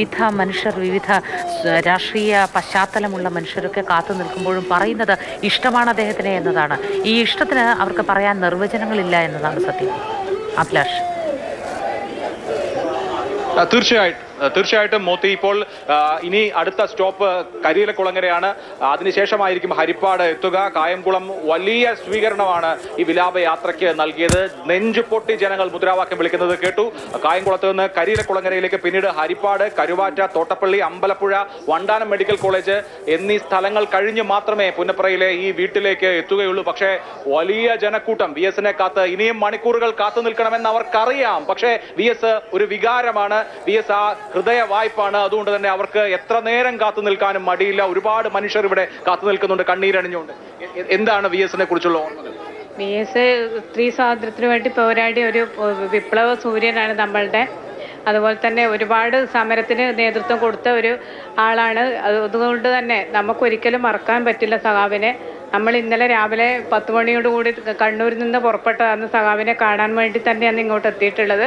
വിവിധ മനുഷ്യർ വിവിധ രാഷ്ട്രീയ പശ്ചാത്തലമുള്ള മനുഷ്യരൊക്കെ കാത്തു നിൽക്കുമ്പോഴും പറയുന്നത് ഇഷ്ടമാണ് അദ്ദേഹത്തിനെ എന്നതാണ്. ഈ ഇഷ്ടത്തിന് അവർക്ക് പറയാൻ നിർവചനങ്ങളില്ല എന്നതാണ് സത്യം. അഭിലാഷ്. തീർച്ചയായിട്ടും. തീർച്ചയായിട്ടും മോത്തി ഇപ്പോൾ ഇനി അടുത്ത സ്റ്റോപ്പ് കരിയിലക്കുളങ്ങരയാണ്. അതിനുശേഷമായിരിക്കും ഹരിപ്പാട് എത്തുക. കായംകുളം വലിയ സ്വീകരണമാണ് ഈ വിലാപ യാത്രയ്ക്ക് നൽകിയത്. നെഞ്ചുപൊട്ടി ജനങ്ങൾ മുദ്രാവാക്യം വിളിക്കുന്നത് കേട്ടു. കായംകുളത്ത് നിന്ന് കരിയിലക്കുളങ്ങരയിലേക്ക് പിന്നീട് ഹരിപ്പാട് കരുവാറ്റ തോട്ടപ്പള്ളി അമ്പലപ്പുഴ വണ്ടാനം മെഡിക്കൽ കോളേജ് എന്നീ സ്ഥലങ്ങൾ കഴിഞ്ഞ് മാത്രമേ പുന്നപ്രയിലെ ഈ വീട്ടിലേക്ക് എത്തുകയുള്ളൂ. പക്ഷേ വലിയ ജനക്കൂട്ടം വി എസിനെ കാത്ത് ഇനിയും മണിക്കൂറുകൾ കാത്തു നിൽക്കണമെന്ന് അവർക്കറിയാം. പക്ഷേ വി എസ് ഒരു വികാരമാണ്. വി എസ് ആ ഹൃദയ വായ്പാണ് അതുകൊണ്ട് തന്നെ അവർക്ക് എത്ര നേരം കാത്തു നിൽക്കാനും മടിയില്ല. ഒരുപാട് മനുഷ്യർ ഇവിടെ കാത്തു നിൽക്കുന്നുണ്ട് കണ്ണീരണിഞ്ഞുകൊണ്ട് എന്താണ് വി എസിനെ കുറിച്ചുള്ള ഓർമ്മകൾ? വി എസ് സ്ത്രീ സ്വാതന്ത്ര്യത്തിന് വേണ്ടി പോരാടിയ ഒരു വിപ്ലവ സൂര്യനാണ് നമ്മളുടെ. അതുപോലെ തന്നെ ഒരുപാട് സമരത്തിന് നേതൃത്വം കൊടുത്ത ഒരു ആളാണ്. അതുകൊണ്ട് തന്നെ നമുക്കൊരിക്കലും മറക്കാൻ പറ്റില്ല സഖാവിനെ. നമ്മൾ ഇന്നലെ രാവിലെ പത്ത് മണിയോടുകൂടി കണ്ണൂരിൽ നിന്ന് പുറപ്പെട്ടതാണ് സഖാവിനെ കാണാൻ വേണ്ടി തന്നെയാണ് ഇങ്ങോട്ട് എത്തിയിട്ടുള്ളത്.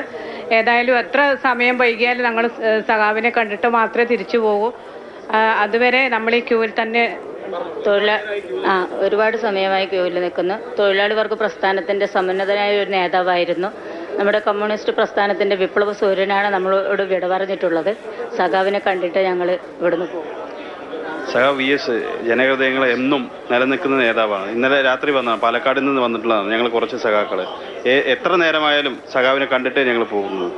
ഏതായാലും എത്ര സമയം വൈകിയാലും ഞങ്ങൾ സഖാവിനെ കണ്ടിട്ട് മാത്രമേ തിരിച്ചു പോകൂ. അതുവരെ നമ്മൾ ഈ ക്യൂവിൽ തന്നെ തൊഴിലാ ആ ഒരുപാട് സമയമായി ക്യൂവിൽ നിൽക്കുന്നു. തൊഴിലാളി വർഗ പ്രസ്ഥാനത്തിന്റെ സമന്നതനായ ഒരു നേതാവായിരുന്നു. നമ്മുടെ കമ്മ്യൂണിസ്റ്റ് പ്രസ്ഥാനത്തിന്റെ വിപ്ലവ സൂര്യനാണ് നമ്മളോട് വിട പറഞ്ഞിട്ടുള്ളത്. സഖാവിനെ കണ്ടിട്ട് ഞങ്ങൾ ഇവിടുന്ന് പോകും. സഹ വി എസ് ജനഹൃദയങ്ങളെ എന്നും നിലനിൽക്കുന്ന നേതാവാണ്. ഇന്നലെ രാത്രി വന്നതാണ് പാലക്കാടിൽ നിന്ന് വന്നിട്ടുള്ളതാണ് ഞങ്ങൾ കുറച്ച് സഖാക്കൾ. എ- എത്ര നേരമായാലും സഖാവിനെ കണ്ടിട്ടേ ഞങ്ങൾ പോകുന്നത്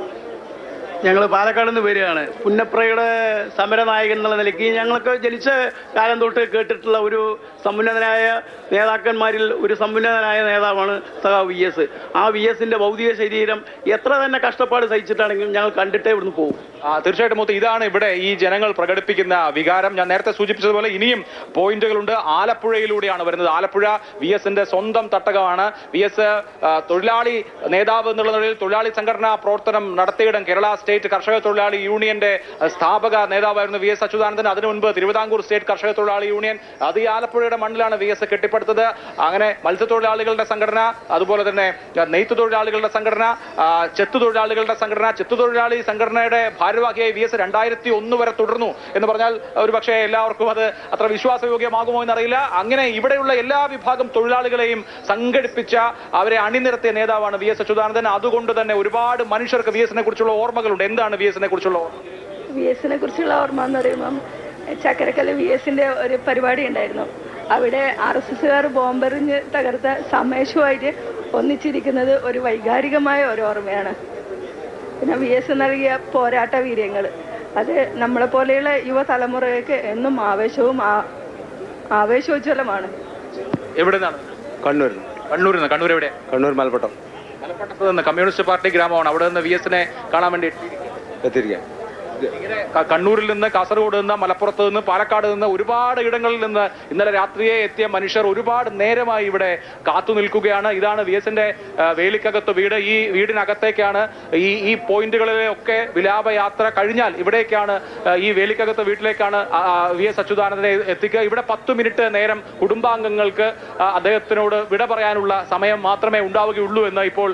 ഞങ്ങൾ പാലക്കാട് നിന്ന് വരികയാണ്. പുന്നപ്രയുടെ സമരനായകൻ എന്നുള്ള നിലയ്ക്ക് ഞങ്ങൾക്ക് ജനിച്ച കാലം തൊട്ട് കേട്ടിട്ടുള്ള ഒരു സമുന്നതനായ നേതാക്കന്മാരിൽ ഒരു സമുന്നതനായ നേതാവാണ് സഖാ വി എസ്. ആ വി എസിന്റെ ഭൗതിക ശരീരം എത്ര തന്നെ കഷ്ടപ്പാട് സഹിച്ചിട്ടാണെങ്കിലും ഞങ്ങൾ കണ്ടിട്ടേ ഇവിടുന്ന് പോകും. തീർച്ചയായിട്ടും മൂത്ത് ഇതാണ് ഇവിടെ ഈ ജനങ്ങൾ പ്രകടിപ്പിക്കുന്ന വികാരം. ഞാൻ നേരത്തെ സൂചിപ്പിച്ചതുപോലെ ഇനിയും പോയിന്റുകളുണ്ട്. ആലപ്പുഴയിലൂടെയാണ് വരുന്നത്. ആലപ്പുഴ വി എസിന്റെ സ്വന്തം തട്ടകമാണ്. വി എസ് തൊഴിലാളി നേതാവ് എന്നുള്ള നിലയിൽ തൊഴിലാളി സംഘടനാ പ്രവർത്തനം നടത്തിയിടം കേരള സ്റ്റേറ്റ് കർഷക തൊഴിലാളി യൂണിയന്റെ സ്ഥാപക നേതാവായിരുന്നു വി എസ് അച്യുതാനന്ദൻ. അതിനു മുൻപ് തിരുവിതാംകൂർ സ്റ്റേറ്റ് കർഷക തൊഴിലാളി യൂണിയൻ അത് ഈ ആലപ്പുഴയുടെ മണ്ണിലാണ് വി എസ് കെട്ടിപ്പടുത്തത്. അങ്ങനെ മത്സ്യത്തൊഴിലാളികളുടെ സംഘടന അതുപോലെ തന്നെ നെയ്ത്ത് തൊഴിലാളികളുടെ സംഘടന ചെത്തു തൊഴിലാളികളുടെ സംഘടന. ചെത്തു തൊഴിലാളി സംഘടനയുടെ ഭാരവാഹിയായി വി എസ് രണ്ടായിരത്തി ഒന്ന് വരെ തുടർന്നു എന്ന് പറഞ്ഞാൽ ഒരു പക്ഷേ എല്ലാവർക്കും അത് അത്ര വിശ്വാസയോഗ്യമാകുമോ എന്നറിയില്ല. അങ്ങനെ ഇവിടെയുള്ള എല്ലാ വിഭാഗം തൊഴിലാളികളെയും സംഘടിപ്പിച്ച അവരെ അണിനിരത്തിയ നേതാവാണ് വി എസ് അച്യുതാനന്ദൻ. അതുകൊണ്ട് തന്നെ ഒരുപാട് മനുഷ്യർക്ക് വി എസിനെ കുറിച്ചുള്ള ഓർമ്മകളുണ്ട്. എന്താണ് വി എസിനെ കുറിച്ചുള്ള ഓർമ്മ? വി എസിനെ കുറിച്ചുള്ള ഓർമ്മ എന്ന് പറയുമ്പം ചക്കരക്കല്ല് വി എസിന്റെ ഒരു പരിപാടി ഉണ്ടായിരുന്നു. അവിടെ ആർ എസ് എസുകാർ ബോംബെറിഞ്ഞ് തകർത്ത സമേഷുമായിട്ട് ഒന്നിച്ചിരിക്കുന്നത് ഒരു വൈകാരികമായ ഒരു ഓർമ്മയാണ്. പിന്നെ വി എസ് നൽകിയ പോരാട്ട വീര്യങ്ങൾ അത് നമ്മളെ പോലെയുള്ള യുവതലമുറയ്ക്ക് എന്നും ആവേശവും ആവേശോജ്വലമാണ്. എവിടെ നിന്നാണ് കണ്ണൂർ കണ്ണൂരിൽ നിന്ന്. കണ്ണൂർ എവിടെ? കണ്ണൂർ മലപ്പട്ടം മലപ്പട്ടത്ത് നിന്ന് കമ്മ്യൂണിസ്റ്റ് പാർട്ടി ഗ്രാമമാണ്. അവിടെ നിന്ന് വി എസിനെ കാണാൻ വേണ്ടി എത്തിയിരിക്കാം കണ്ണൂരിൽ നിന്ന് കാസർഗോഡ് നിന്ന് മലപ്പുറത്ത് നിന്ന് പാലക്കാട് നിന്ന് ഒരുപാട് ഇടങ്ങളിൽ നിന്ന് ഇന്നലെ രാത്രിയെ എത്തിയ മനുഷ്യർ ഒരുപാട് നേരമായി ഇവിടെ കാത്തു നിൽക്കുകയാണ്. ഇതാണ് വി എസിന്റെ വേലിക്കകത്ത് വീട്. ഈ വീടിനകത്തേക്കാണ് ഈ ഈ പോയിന്റുകളിലെ ഒക്കെ വിലാപയാത്ര കഴിഞ്ഞാൽ ഇവിടേക്കാണ് ഈ വേലിക്കകത്ത് വീട്ടിലേക്കാണ് വി എസ് അച്യുതാനന്ദനെ എത്തിക്കുക. ഇവിടെ പത്ത് മിനിറ്റ് നേരം കുടുംബാംഗങ്ങൾക്ക് അദ്ദേഹത്തിനോട് വിട പറയാനുള്ള സമയം മാത്രമേ ഉണ്ടാവുകയുള്ളൂ എന്ന് ഇപ്പോൾ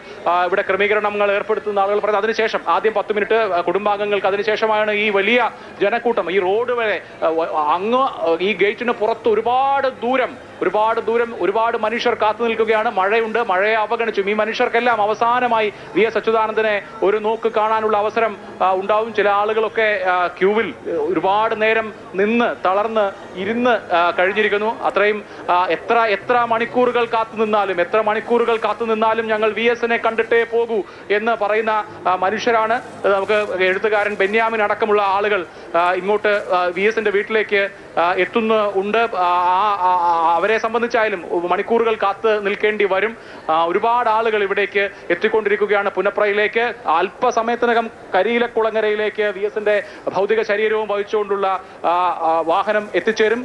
ഇവിടെ ക്രമീകരണങ്ങൾ ഏർപ്പെടുത്തുന്ന ആളുകൾ പറയുന്നത് അതിനുശേഷം ആദ്യം പത്ത് മിനിറ്റ് കുടുംബാംഗങ്ങൾക്ക് കുടുംബാംഗങ്ങൾക്ക് അതിനുശേഷമാണ് ഈ വലിയ ജനക്കൂട്ടം. ഈ റോഡ് വരെ അങ്ങ് ഈ ഗേറ്റിന് പുറത്ത് ഒരുപാട് ദൂരം ഒരുപാട് ദൂരം ഒരുപാട് മനുഷ്യർ കാത്തു നിൽക്കുകയാണ്. മഴയുണ്ട് മഴയെ അവഗണിച്ചും. ഈ മനുഷ്യർക്കെല്ലാം അവസാനമായി വി എസ് അച്യുതാനന്ദനെ ഒരു നോക്ക് കാണാനുള്ള അവസരം ഉണ്ടാവും. ചില ആളുകളൊക്കെ ക്യൂവിൽ ഒരുപാട് നേരം നിന്ന് തളർന്ന് ഇരുന്ന് കഴിഞ്ഞിരിക്കുന്നു. അത്രയും എത്ര എത്ര മണിക്കൂറുകൾ കാത്തു നിന്നാലും എത്ര മണിക്കൂറുകൾ കാത്തു നിന്നാലും ഞങ്ങൾ വി എസിനെ കണ്ടിട്ടേ പോകൂ എന്ന് പറയുന്ന മനുഷ്യരാണ്. നമുക്ക് എഴുത്തുകാരൻ ബെന്യാമിൻ അടക്കമുള്ള ആളുകൾ ഇങ്ങോട്ട് വി എസിന്റെ വീട്ടിലേക്ക് എത്തുന്ന ഉണ്ട്. അവരെ സംബന്ധിച്ചായാലും മണിക്കൂറുകൾ കാത്ത് നിൽക്കേണ്ടി വരും. ഒരുപാട് ആളുകൾ ഇവിടേക്ക് എത്തിക്കൊണ്ടിരിക്കുകയാണ് പുനപ്രയിലേക്ക് അല്പസമയത്തിനകം കരിയിലക്കുളങ്ങരയിലേക്ക് വി എസിന്റെ ഭൗതിക ശരീരവും വഹിച്ചുകൊണ്ടുള്ള വാഹനം എത്തിച്ചേരും.